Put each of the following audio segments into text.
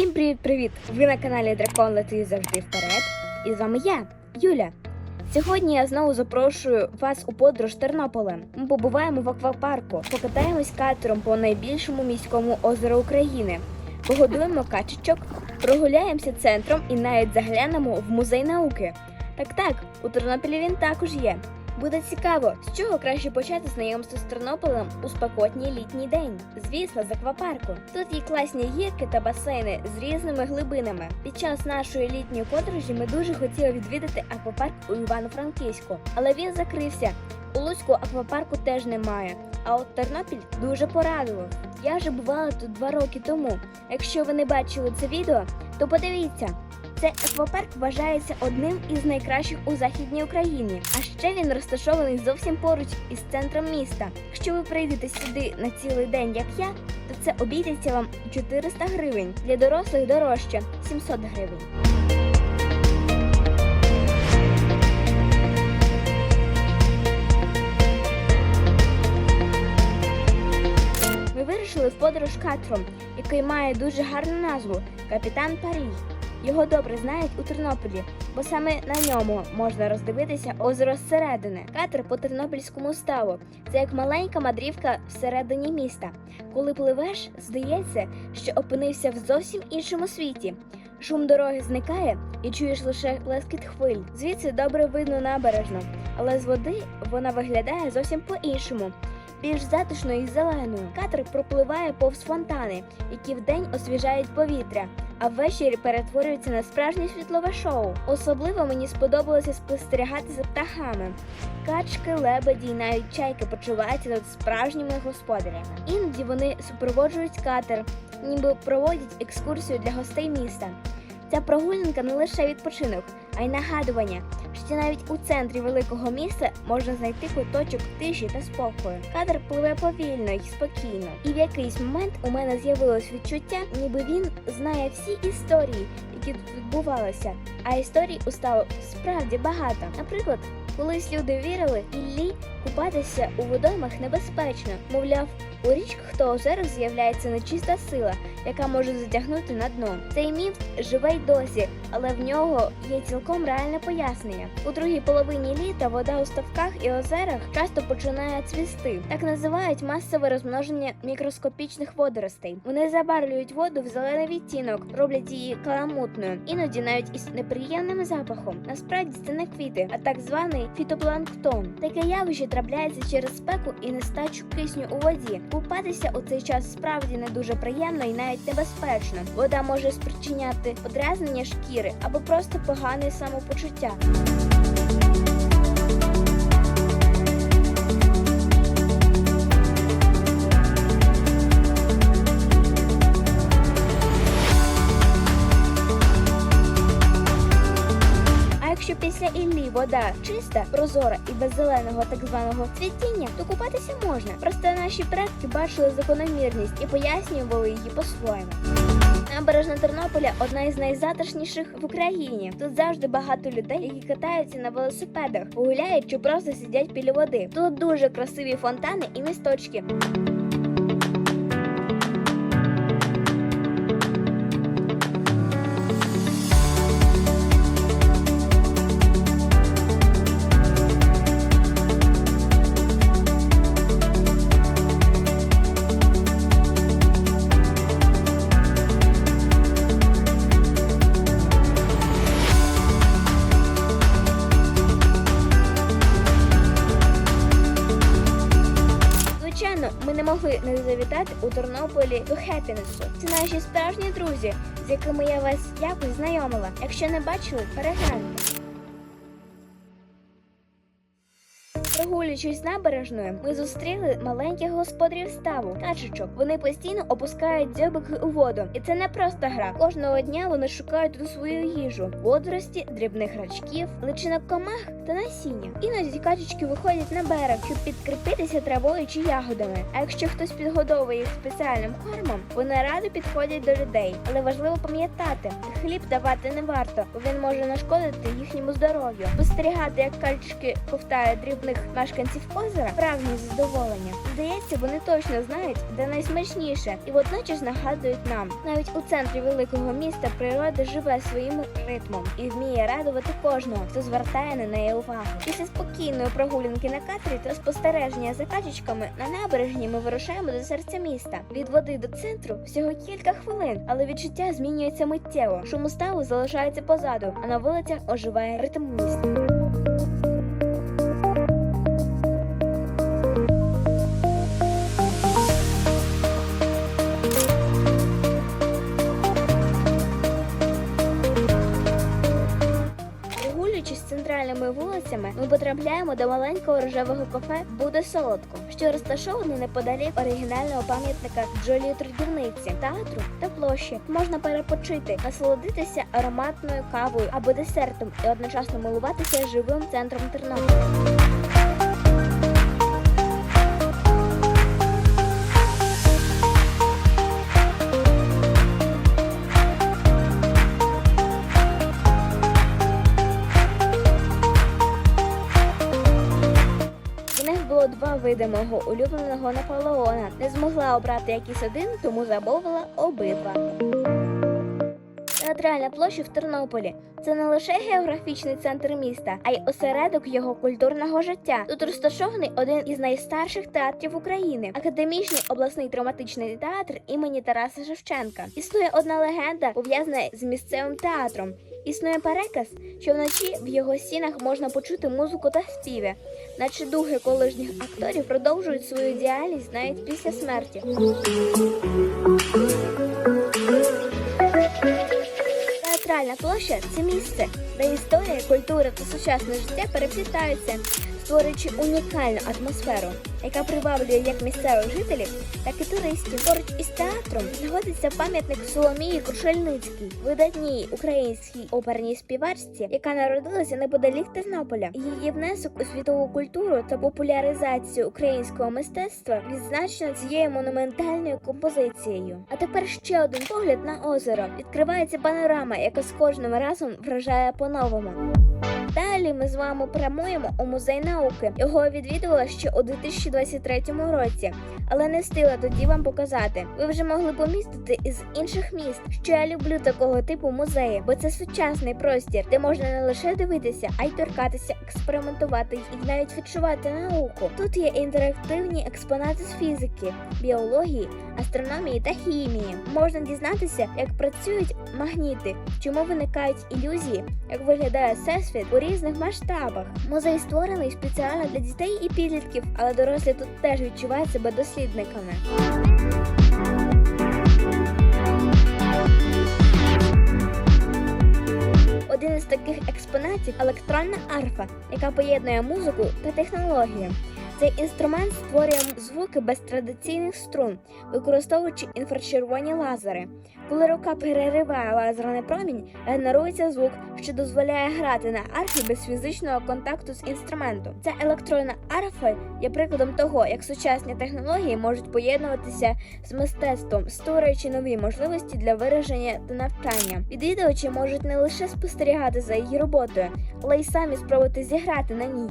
Всім привіт-привіт! Ви на каналі Дракон летить завжди вперед. І з вами я, Юля. Сьогодні я знову запрошую вас у подорож Тернополем. Ми побуваємо в аквапарку, покатаємось катером по найбільшому міському озеру України, погодуємо качечок, прогуляємося центром і навіть заглянемо в музей науки. Так так, у Тернополі він також є. Буде цікаво, з чого краще почати знайомство з Тернополем у спекотній літній день. Звісно, з аквапарку. Тут є класні гірки та басейни з різними глибинами. Під час нашої літньої подорожі ми дуже хотіли відвідати аквапарк у Івано-Франківську, але він закрився. У Луцьку аквапарку теж немає. А от Тернопіль дуже порадував. Я вже бувала тут два роки тому. Якщо ви не бачили це відео, то подивіться. Цей аквапарк вважається одним із найкращих у західній Україні. А ще він розташований зовсім поруч із центром міста. Якщо ви прийдете сюди на цілий день, як я, то це обійдеться вам 400 гривень. Для дорослих дорожче 700 гривень. Ми вирушили в подорож катером, який має дуже гарну назву Капітан Парій. Його добре знають у Тернополі, бо саме на ньому можна роздивитися озеро зсередини. Катер по тернопільському ставу це як маленька мадрівка всередині міста. Коли пливеш, здається, що опинився в зовсім іншому світі. Шум дороги зникає і чуєш лише плескіт хвиль. Звідси добре видно набережну, але з води вона виглядає зовсім по-іншому. Більш затишною і зеленою. Катер пропливає повз фонтани, які вдень освіжають повітря, а ввечері перетворюються на справжнє світлове шоу. Особливо мені сподобалося спостерігати за птахами. Качки, лебеді і навіть чайки почуваються тут справжніми господарями. Іноді вони супроводжують катер, ніби проводять екскурсію для гостей міста. Ця прогулянка не лише відпочинок, а й нагадування, що навіть у центрі великого міста можна знайти куточок тиші та спокою. Кадр пливе повільно й спокійно, і в якийсь момент у мене з'явилось відчуття, ніби він знає всі історії, які тут відбувалися. А історій устало справді багато. Наприклад, колись люди вірили, Іллі купатися у водоймах небезпечно. Мовляв, у річках та озерах з'являється нечиста сила, яка може затягнути на дно. Цей міф живе й досі, але в нього є цілком реальне пояснення. У другій половині літа вода у ставках і озерах часто починає цвісти. Так називають масове розмноження мікроскопічних водоростей. Вони забарвлюють воду в зелений відтінок, роблять її каламутною, іноді навіть із неприємним запахом. Насправді це не квіти, а так званий фітопланктон. Таке явище трапляється через спеку і нестачу кисню у воді. Купатися у цей час справді не дуже приємно і навіть небезпечно. Вода може спричиняти подразнення шкіри або просто погане самопочуття. Якщо після Іллі вода чиста, прозора і без зеленого так званого цвітіння, то купатися можна. Просто наші предки бачили закономірність і пояснювали її по-своєму. Набережна Тернополя одна із найзатишніших в Україні. Тут завжди багато людей, які катаються на велосипедах, гуляють чи просто сидять біля води. Тут дуже красиві фонтани і місточки. Могли не завітати у Тернополі до Хепінесу. Це наші справжні друзі, з якими я вас якось знайомила. Якщо не бачили, перегляньте. Прогулюючись набережною, ми зустріли маленьких господарів ставу, качечок. Вони постійно опускають дзьобики у воду, і це не просто гра. Кожного дня вони шукають тут свою їжу: водорості, дрібних рачків, личинок комах та насіння. Іноді качечки виходять на берег, щоб підкріпитися травою чи ягодами. А якщо хтось підгодовує їх спеціальним кормом, вони радо підходять до людей. Але важливо пам'ятати, хліб давати не варто, бо він може нашкодити їхньому здоров'ю. Спостерігати, як качечки ковтають дрібних мешканців озера справжнє задоволення. Здається, вони точно знають, де найсмачніше, і водночас нагадують нам. Навіть у центрі великого міста природа живе своїм ритмом і вміє радувати кожного, хто звертає на неї увагу. Після спокійної прогулянки на катрі та спостереження за качечками на набережні ми вирушаємо до серця міста. Від води до центру всього кілька хвилин, але відчуття змінюється миттєво. Шум уставу залишається позаду, а на вулицях оживає ритм міста. Вулицями, ми потрапляємо до маленького рожевого кафе Буде солодко, що розташоване неподалік оригінального пам'ятника Джолі трудівниці, театру та площі. Можна перепочити, насолодитися ароматною кавою або десертом і одночасно милуватися живим центром Тернополя. Види мого улюбленого Наполеона. Не змогла обрати якийсь один, тому замовила обидва. Театральна площа в Тернополі це не лише географічний центр міста, а й осередок його культурного життя. Тут розташований один із найстарших театрів України академічний обласний драматичний театр імені Тараса Шевченка. Існує одна легенда, пов'язана з місцевим театром. Існує переказ, що вночі в його стінах можна почути музику та співи, наче духи колишніх акторів продовжують свою діяльність навіть після смерті. Театральна площа це місце, де історія, культура та сучасне життя переплітаються, створюючи унікальну атмосферу, яка приваблює як місцевих жителів, так і туристів. Поруч із театром знаходиться пам'ятник Соломії Крушельницькій, видатній українській оперній співачці, яка народилася неподалік Тернополя. Її внесок у світову культуру та популяризацію українського мистецтва відзначено цією монументальною композицією. А тепер ще один погляд на озеро. Відкривається панорама, яка з кожним разом вражає по-новому. Далі ми з вами прямуємо у музей науки. Його відвідувала ще у 2023 році, але не встигла тоді вам показати. Ви вже могли помістити із інших міст, що я люблю такого типу музеї, бо це сучасний простір, де можна не лише дивитися, а й торкатися, експериментувати і навіть відчувати науку. Тут є інтерактивні експонати з фізики, біології, астрономії та хімії. Можна дізнатися, як працюють магніти, чому виникають ілюзії, як виглядає всесвіт різних масштабах. Музей створений спеціально для дітей і підлітків, але дорослі тут теж відчувають себе дослідниками. Один із таких експонатів електронна арфа, яка поєднує музику та технологію. Цей інструмент створює звуки без традиційних струн, використовуючи інфрачервоні лазери. Коли рука перериває лазерний промінь, генерується звук, що дозволяє грати на арфі без фізичного контакту з інструментом. Ця електронна арфа є прикладом того, як сучасні технології можуть поєднуватися з мистецтвом, створюючи нові можливості для вираження та навчання. Відвідувачі можуть не лише спостерігати за її роботою, але й самі спробувати зіграти на ній,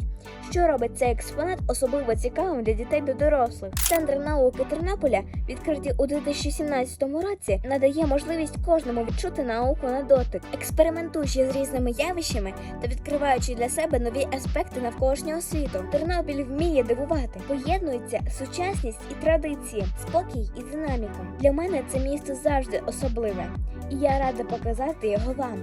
що робить цей експонат особливо цікавим для дітей та дорослих. Центр науки Тернополя, відкритий у 2017 році, надає можливість кожному відчути науку на дотик, експериментуючи з різними явищами та відкриваючи для себе нові аспекти навколишнього світу. Тернопіль вміє дивувати, поєднується сучасність і традиції, спокій і динаміка. Для мене це місто завжди особливе, і я рада показати його вам.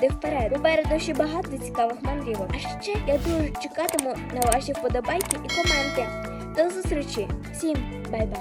Завжди вперед. Попереду ще багато цікавих мандрівок. А ще я дуже чекатиму на ваші вподобайки і коменти. До зустрічі! Всім бай-бай!